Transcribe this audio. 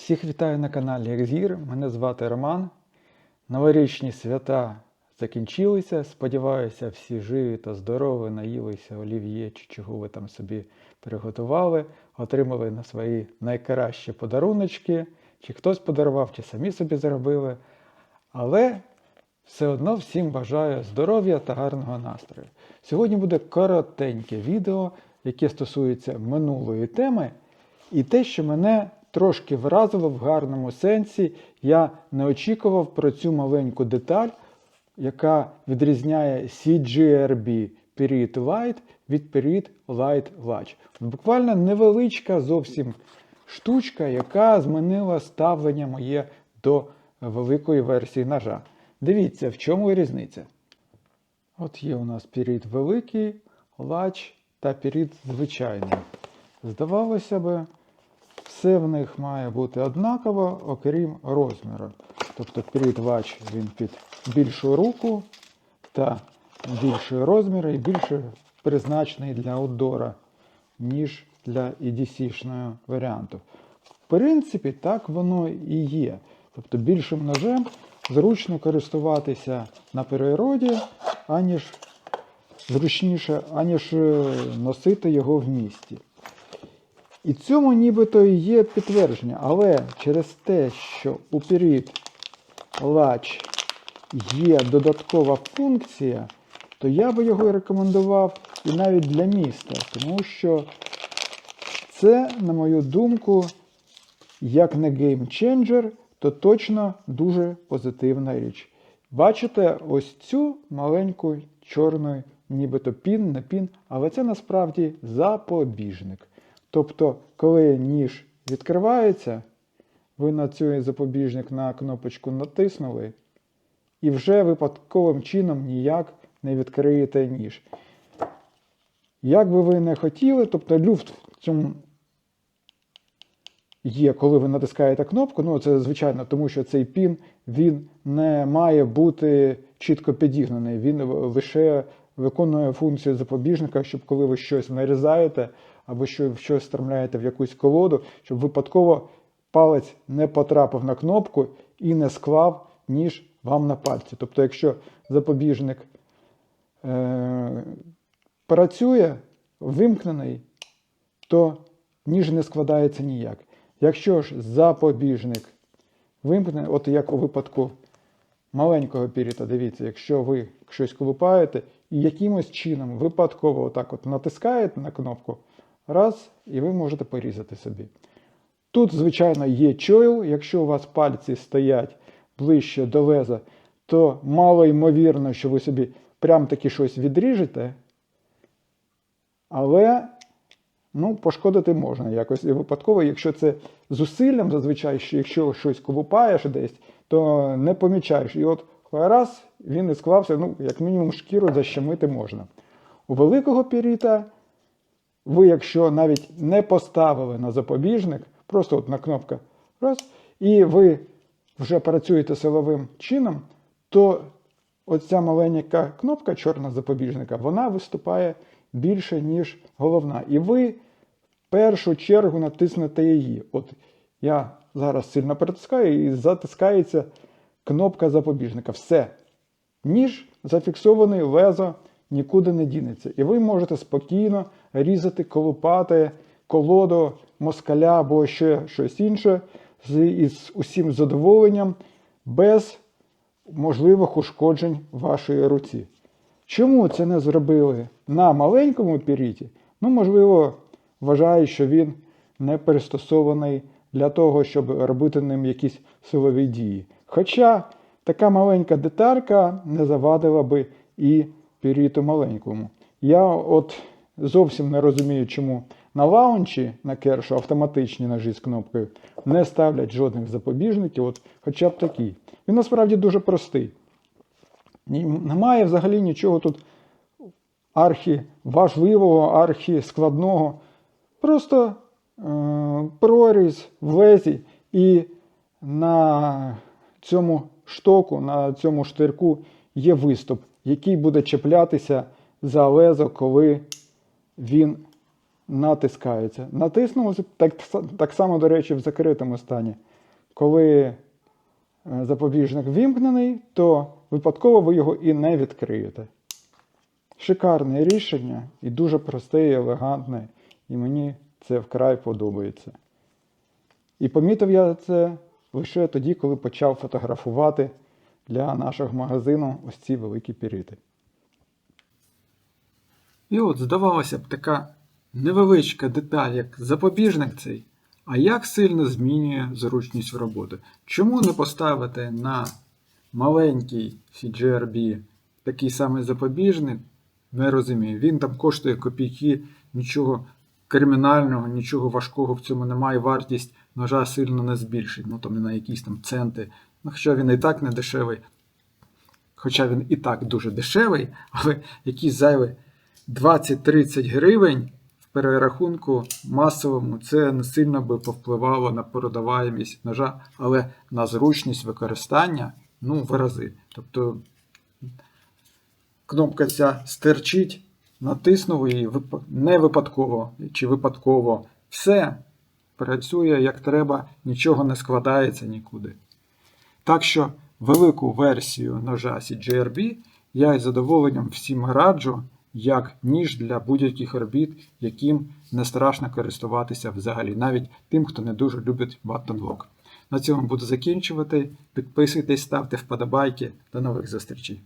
Всіх вітаю на каналі Екзір. Мене звати Роман. Новорічні свята закінчилися. Сподіваюся, всі живі та здорові, наїлися олів'є чи чого ви там собі приготували, отримали на свої найкращі подаруночки, чи хтось подарував, чи самі собі зробили. Але все одно всім бажаю здоров'я та гарного настрою. Сьогодні буде коротеньке відео, яке стосується минулої теми, і те, що мене трошки вразило в гарному сенсі, я не очікував про цю маленьку деталь, яка відрізняє CGRB Period Light від Period Light Latch. Буквально невеличка зовсім штучка, яка змінила ставлення моє до великої версії ножа. Дивіться, в чому різниця. От є у нас період великий, лач та період звичайний. Здавалося би, все в них має бути однаково, окрім розміру. Тобто період він під більшу руку та більший розмір і більше призначений для аутдора, ніж для EDC-шного варіанту. В принципі, так воно і є. Тобто більшим ножем зручно користуватися на природі, аніж зручніше, аніж е, носити його в місті. І цьому нібито і є підтвердження. Але через те, що у період лач є додаткова функція, то я би його рекомендував і навіть для міста, тому що це, на мою думку, як не геймченджер, то точно дуже позитивна річ. Бачите ось цю маленьку чорну, нібито пін на пін, але це насправді запобіжник. Тобто, коли ніж відкривається, ви на цей запобіжник на кнопочку натиснули, і вже випадковим чином ніяк не відкриєте ніж. Як би ви не хотіли, тобто люфт в цьому є, коли ви натискаєте кнопку, ну це звичайно, тому що цей пін він не має бути чітко підігнаний, він лише виконує функцію запобіжника, щоб коли ви щось нарізаєте або що щось встромляєте в якусь колоду, щоб випадково палець не потрапив на кнопку і не склав ніж вам на пальці. Тобто, якщо запобіжник е- працює, вимкнений, то ніж не складається ніяк. Якщо ж запобіжник вимкнений, от як у випадку маленького піріта, дивіться, якщо ви щось колупаєте і якимось чином випадково отак от натискаєте на кнопку, раз, і ви можете порізати собі. Тут, звичайно, є чойл, якщо у вас пальці стоять ближче до леза, то мало ймовірно, що ви собі прям таки щось відріжете, але ну, пошкодити можна якось і випадково, якщо це зусиллям, зазвичай, що якщо щось колупаєш десь, то не помічаєш. І от раз він і склався, ну, як мінімум, шкіру защемити можна. У великого піріта ви, якщо навіть не поставили на запобіжник, просто от на кнопка раз, і ви вже працюєте силовим чином, то оця маленька кнопка чорна запобіжника, вона виступає більше, ніж головна. І ви в першу чергу натиснете її. От я зараз сильно притискаю і затискається кнопка запобіжника. Все. Ніж зафіксований, лезо нікуди не дінеться. І ви можете спокійно різати, колупати колоду, москаля або ще щось інше з із усім задоволенням, без можливих ушкоджень вашої руці. Чому це не зробили на маленькому піріті? Ну, можливо, вважають, що він не пристосований для того, щоб робити ним якісь силові дії. Хоча така маленька деталька не завадила би і піріту маленькому. Я от зовсім не розумію, чому на лаунчі на кершу автоматичні ножі з кнопкою не ставлять жодних запобіжників, от хоча б такий. Він насправді дуже простий. Немає взагалі нічого тут архі важливого, архі складного. Просто е, проріз в лезі і на цьому штоку, на цьому штирку є виступ, який буде чіплятися за лезо, коли він натискаються. Натиснулося так, так само, до речі, в закритому стані. Коли е, запобіжник вімкнений, то випадково ви його і не відкриєте. Шикарне рішення і дуже просте і елегантне, і мені це вкрай подобається. І помітив я це лише тоді, коли почав фотографувати для нашого магазину ось ці великі пірити. І от, здавалося б, така невеличка деталь, як запобіжник цей, а як сильно змінює зручність роботи. Чому не поставити на маленький CGRB такий самий запобіжник? Не розумію. Він там коштує копійки, нічого кримінального, нічого важкого в цьому немає. Вартість ножа сильно не збільшить. Ну там не на якісь там центи. Ну, хоча він і так не дешевий. Хоча він і так дуже дешевий, але якісь зайві 20-30 гривень в перерахунку масовому це не сильно би повпливало на продаваємість ножа, але на зручність використання ну, в рази. Тобто кнопка ця стерчить, натиснув її не випадково чи випадково. Все працює як треба, нічого не складається нікуди. Так що велику версію ножа CGRB я із задоволенням всім раджу, як ніж для будь-яких робіт, яким не страшно користуватися взагалі, навіть тим, хто не дуже любить баттон-лок. На цьому буду закінчувати. Підписуйтесь, ставте вподобайки. До нових зустрічей!